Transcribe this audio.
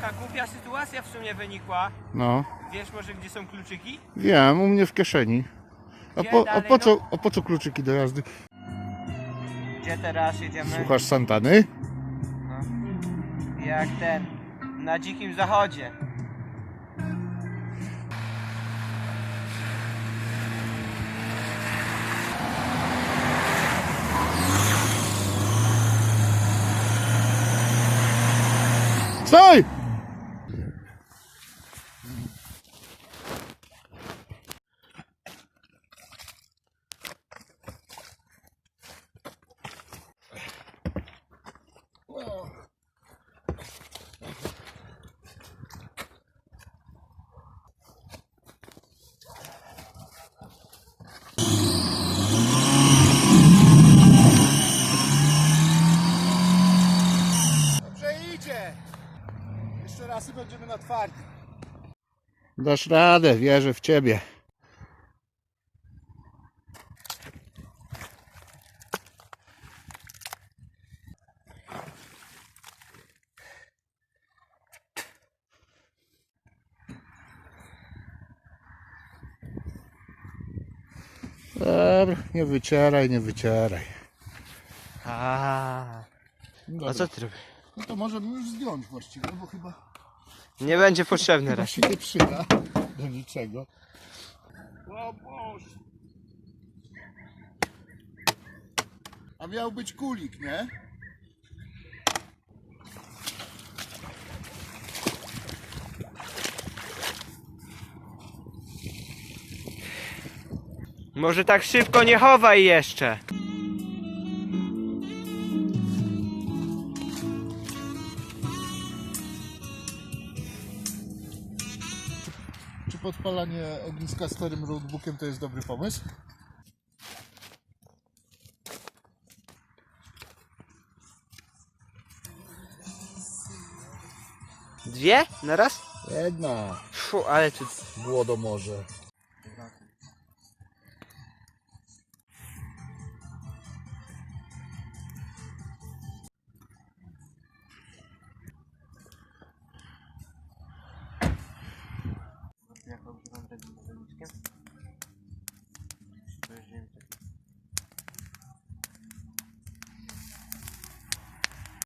Taka głupia sytuacja w sumie wynikła. No, Wiesz może gdzie są kluczyki? wiem, u mnie w kieszeni. A Gdzie po, a dalej, po, no? co, a po co kluczyki do jazdy? Gdzie teraz jedziemy? Słuchasz Santany? No. Jak ten. Na dzikim zachodzie. Stój! I będziemy na twardym. Dasz radę, wierzę w ciebie. Dobra, nie wycieraj, nie wycieraj. A, Dobra. a co ty robisz? No to możemy już zdjąć właściwie, bo chyba, Nie będzie potrzebny chyba raz. się nie przyda do niczego. A miał być kulik, nie? Może tak szybko nie chowaj jeszcze. Podpalanie ogniska starym roadbookiem to jest dobry pomysł? Dwie? Na raz? Jedna. Fu, ale tu Głodomorze.